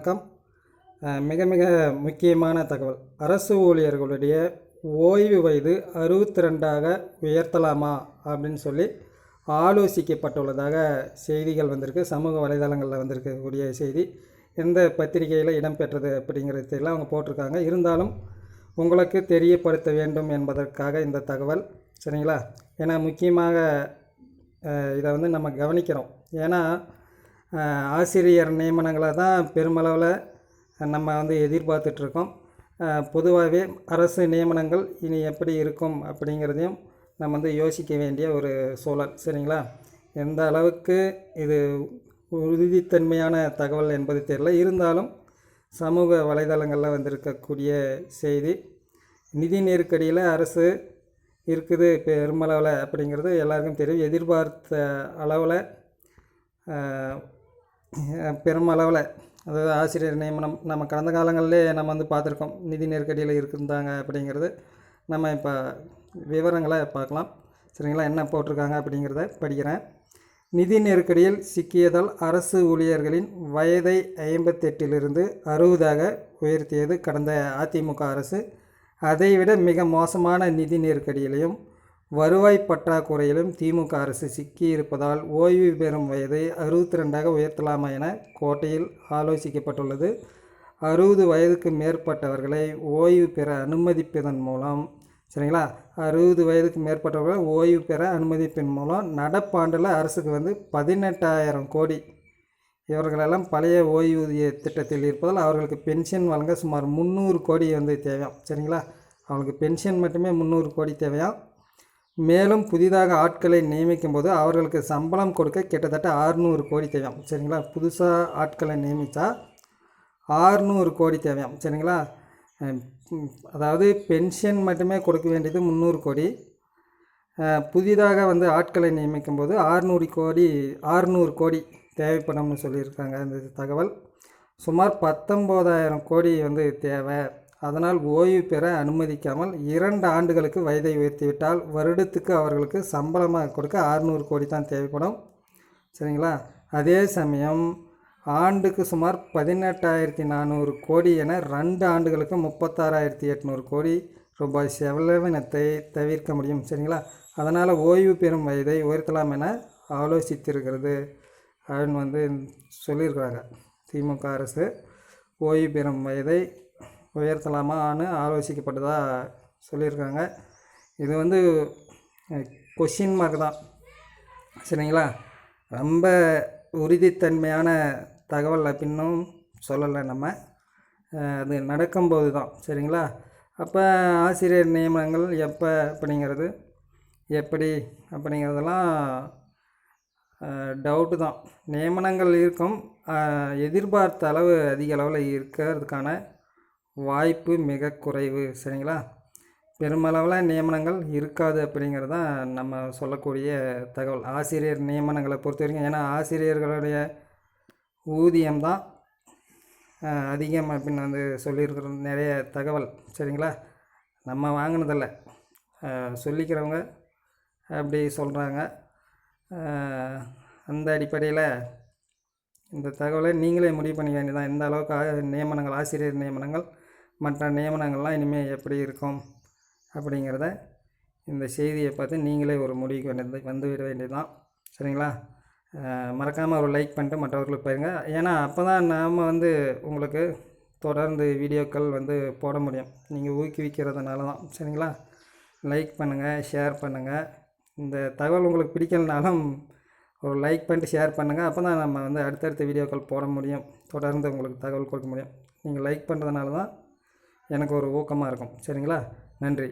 வணக்கம். மிக மிக முக்கியமான தகவல். அரசு ஊழியர்களுடைய ஓய்வு வயது அறுபத்தி ரெண்டாக உயர்த்தலாமா அப்படின்னு சொல்லி ஆலோசிக்கப்பட்டுள்ளதாக செய்திகள் வந்திருக்கு. சமூக வலைதளங்களில் வந்திருக்கக்கூடிய செய்தி. எந்த பத்திரிகையில் இடம்பெற்றது அப்படிங்கிறதெல்லாம் அவங்க போட்டிருக்காங்க. இருந்தாலும் உங்களுக்கு தெரியப்படுத்த வேண்டும் என்பதற்காக இந்த தகவல். சரிங்களா? ஏன்னா முக்கியமாக இதை வந்து நம்ம கவனிக்கிறோம். ஏன்னா ஆசிரியர் நியமனங்களை தான் பெருமளவில் நம்ம வந்து எதிர்பார்த்துட்ருக்கோம். பொதுவாகவே அரசு நியமனங்கள் இனி எப்படி இருக்கும் அப்படிங்கிறதையும் நம்ம வந்து யோசிக்க வேண்டிய ஒரு சூழல் சரிங்களா? எந்த அளவுக்கு இது உறுதித்தன்மையான தகவல் என்பது தெரியல. இருந்தாலும் சமூக வலைதளங்களில் வந்திருக்கக்கூடிய செய்தி நிதி நெருக்கடியில் அரசு இருக்குது பெருமளவில் அப்படிங்கிறது எல்லாருக்கும் தெரியும். எதிர்பார்த்த அளவில் பெருமளவில் அதாவது ஆசிரியர் நியமனம் நம்ம கடந்த காலங்களிலே நம்ம வந்து பார்த்துருக்கோம். நிதி நெருக்கடியில் இருந்தாங்க அப்படிங்கிறது. நம்ம இப்போ விவரங்களை பார்க்கலாம். சரிங்களா? என்ன போட்டிருக்காங்க அப்படிங்கிறத படிக்கிறேன். நிதி நெருக்கடியில் சிக்கியதால் அரசு ஊழியர்களின் வயதை ஐம்பத்தெட்டிலிருந்து அறுபதாக உயர்த்தியது கடந்த அதிமுக அரசு. அதைவிட மிக மோசமான நிதி நெருக்கடியிலையும் வருவாய் பற்றாக்குறையிலும் திமுக அரசு சிக்கியிருப்பதால் ஓய்வு பெறும் வயதை அறுபத்தி ரெண்டாக உயர்த்தலாமா என கோட்டையில் ஆலோசிக்கப்பட்டுள்ளது. அறுபது வயதுக்கு மேற்பட்டவர்களை ஓய்வு பெற அனுமதிப்பதன் மூலம் சரிங்களா? அறுபது வயதுக்கு மேற்பட்டவர்களை ஓய்வு பெற அனுமதிப்பின் மூலம் நடப்பாண்டில் அரசுக்கு வந்து பதினெட்டாயிரம் கோடி இவர்களெல்லாம் பழைய ஓய்வூதிய திட்டத்தில் இருப்பதால் அவர்களுக்கு பென்ஷன் வழங்க சுமார் முந்நூறு கோடி வந்து தேவையாம் சரிங்களா? அவங்களுக்கு பென்ஷன் மட்டுமே முந்நூறு கோடி தேவையாம் மேலும் புதிதாக ஆட்களை நியமிக்கும் போது அவர்களுக்கு சம்பளம் கொடுக்க கிட்டத்தட்ட ஆறுநூறு கோடி தேவையாம். சரிங்களா? புதுசாக ஆட்களை நியமித்தா ஆறுநூறு கோடி தேவையாம். சரிங்களா? அதாவது பென்ஷன் மட்டுமே கொடுக்க வேண்டியது முந்நூறு கோடி. புதிதாக வந்து ஆட்களை நியமிக்கும் போது ஆறுநூறு கோடி ஆறுநூறு கோடி தேவைப்படும்னு சொல்லியிருக்காங்க இந்த தகவல். சுமார் பத்தொம்போதாயிரம் கோடி வந்து தேவை. அதனால் ஓய்வு பெற அனுமதிக்காமல் இரண்டு ஆண்டுகளுக்கு வயதை உயர்த்திவிட்டால் வருடத்துக்கு அவர்களுக்கு சம்பளமாக கொடுக்க அறுநூறு கோடி தான் தேவைப்படும். சரிங்களா? அதே சமயம் ஆண்டுக்கு சுமார் பதினெட்டாயிரத்தி நானூறு கோடி என ரெண்டு ஆண்டுகளுக்கு முப்பத்தாறாயிரத்தி எட்நூறு கோடி ரூபாய் செலவினத்தை தவிர்க்க முடியும். சரிங்களா? அதனால் ஓய்வு பெறும் வயதை உயர்த்தலாம் என ஆலோசித்திருக்கிறது அப்படின்னு வந்து சொல்லியிருக்கிறாங்க. திமுக அரசு ஓய்வு பெறும் வயதை உயர்த்தலாமான்னு ஆலோசிக்கப்பட்டதாக சொல்லியிருக்காங்க. இது வந்து கொஷின் மார்க் தான். சரிங்களா? ரொம்ப உறுதித்தன்மையான தகவல் அப்படின்னும் சொல்லலை நம்ம. அது நடக்கும்போது தான். சரிங்களா? அப்போ ஆசிரியர் நியமனங்கள் எப்போ அப்படிங்கிறது எப்படி அப்படிங்கிறதெல்லாம் டவுட்டு தான். நியமனங்கள் இருக்கும். எதிர்பார்த்த அளவு அதிக அளவில் இருக்கிறதுக்கான வாய்ப்பு மிக குறைவு சரிங்களா? பெருமளவில் நியமனங்கள் இருக்காது அப்படிங்கிறது தான் நம்ம சொல்லக்கூடிய தகவல். ஆசிரியர் நியமனங்களை பொறுத்த வரைக்கும் ஏன்னா ஆசிரியர்களுடைய ஊதியம் தான் அதிகம் அப்படின்னு வந்து சொல்லியிருக்கிற நிறைய தகவல் சரிங்களா? நம்ம வாங்கினதில்ல. சொல்லிக்கிறவங்க அப்படி சொல்கிறாங்க அந்த அடிப்படையில் இந்த தகவலை நீங்களே முடிவு பண்ணிக்க வேண்டியதான் எந்த அளவுக்கு நியமனங்கள் ஆசிரியர் நியமனங்கள் மற்ற நியமனங்கள்லாம் இனிமேல் எப்படி இருக்கும் அப்படிங்கிறத இந்த செய்தியை பார்த்து நீங்களே ஒரு முடிவுக்கு வேண்டியது வந்து விட வேண்டியது தான் சரிங்களா மறக்காமல் ஒரு லைக் பண்ணிட்டு மற்றவர்களுக்கு பாருங்க ஏன்னா அப்போ தான் நாம் வந்து உங்களுக்கு தொடர்ந்து வீடியோக்கள் வந்து போட முடியும். நீங்கள் ஊக்குவிக்கிறதுனால தான் சரிங்களா? லைக் பண்ணுங்கள் ஷேர் பண்ணுங்கள் இந்த தகவல் உங்களுக்கு பிடிக்கலனாலும் ஒரு லைக் பண்ணிட்டு ஷேர் பண்ணுங்கள் அப்போ தான் நம்ம வந்து அடுத்தடுத்த வீடியோக்கள் போட முடியும். தொடர்ந்து உங்களுக்கு தகவல் கொடுக்க முடியும். நீங்கள் லைக் பண்ணுறதுனால தான் எனக்கு ஒரு ஊக்கமாக இருக்கும். சரிங்களா? நன்றி.